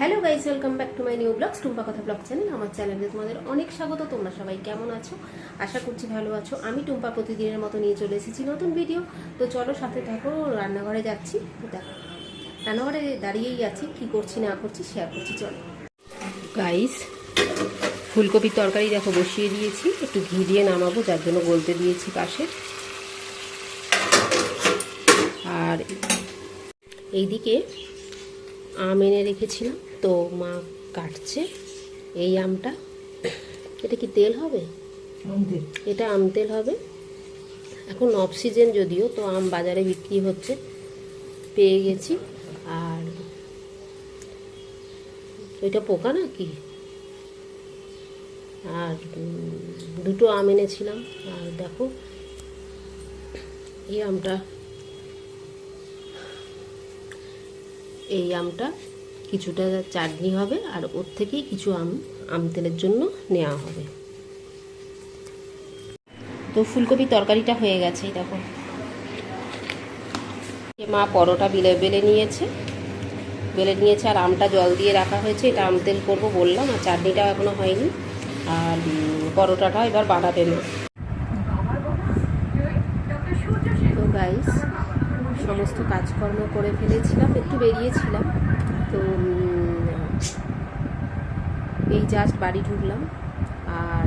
Hello guys welcome back to my new blogs Tumpa কথা blog channel আমার চ্যানেলে তোমাদের অনেক স্বাগত, তোমরা সবাই কেমন আছো? আশা করছি ভালো আছো। আমি টুম্পা প্রতিদিনের মতো নিয়ে চলে এসেছি নতুন ভিডিও তো চলো সাথে থাকো, রান্নাঘরে যাচ্ছি। দেখো, রান্নাঘরে দাঁড়িয়েই আছি, কি করছি না করছি শেয়ার করছি, চলো। গাইস ফুলকপির তরকারি দেখো বসিয়ে দিয়েছি, একটু ঘি দিয়ে নামাবো, যার জন্য গলতে দিয়েছি পাশে। আর এইদিকে আম এনে রেখেছিলাম। তো মা কাটছে এই আমটা। এটা কি তেল হবে? এটা আম তেল হবে। এখন অফ সিজন যদিও তো আম বাজারে বিক্রি হচ্ছে। পেয়ে গেছি। আর ওইটা পোকা না কি আর দুটো আম এনেছিলাম। আর দেখো এই আমটা এই আমটা কিছুটা চাটনি হবে আর ওর থেকেই কিছু আম আম তেলের জন্য নেওয়া হবে। তো ফুলকপি তরকারিটা হয়ে গেছে দেখো। মা পরোটা বেলে বেলে নিয়েছে। বেলে নিয়েছে আর আমটা জল দিয়ে রাখা হয়েছে। এটা আম তেল করব বললাম, আর চাটনিটাও এখনও হয়নি। আর পরোটাটা এবার বানাবে না গাইস সমস্ত কাজকর্ম করে ফেলেছিলাম, একটু বেরিয়েছিলাম। তো এই জাস্ট বাড়ি ঢুকলাম। আর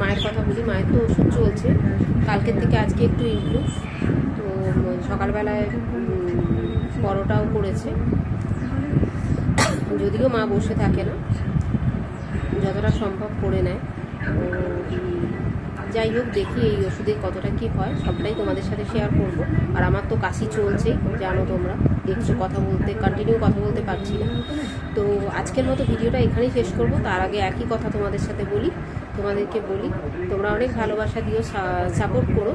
মায়ের কথা বলি, মায়ের তো ওষুধ চলছে। কালকের থেকে আজকে একটু ইমপ্রুভ তো, সকালবেলায় পরোটাও করেছে। যদিও মা বসে থাকে না, যতটা সম্ভব করে নেয়। যাই হোক, দেখি এই ওষুধে কতটা কি হয়, সবটাই তোমাদের সাথে শেয়ার করব। আর আমার তো কাশি চলছে জানো তোমরা। দেখছ, কথা বলতে কন্টিনিউ কথা বলতে পারছি না। তো আজকের মতো ভিডিওটা এখানেই শেষ করব। তার আগে একই কথা তোমাদের সাথে বলি, তোমাদেরকে বলি, তোমরা অনেক ভালোবাসা দিও সাপোর্ট করো,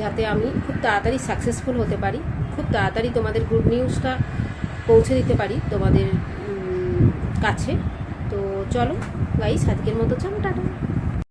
যাতে আমি খুব তাড়াতাড়ি সাকসেসফুল হতে পারি, খুব তাড়াতাড়ি তোমাদের গুড নিউজটা পৌঁছে দিতে পারি তোমাদের কাছে। তো চলো গাইস আজকের মতো চলো, টাটা।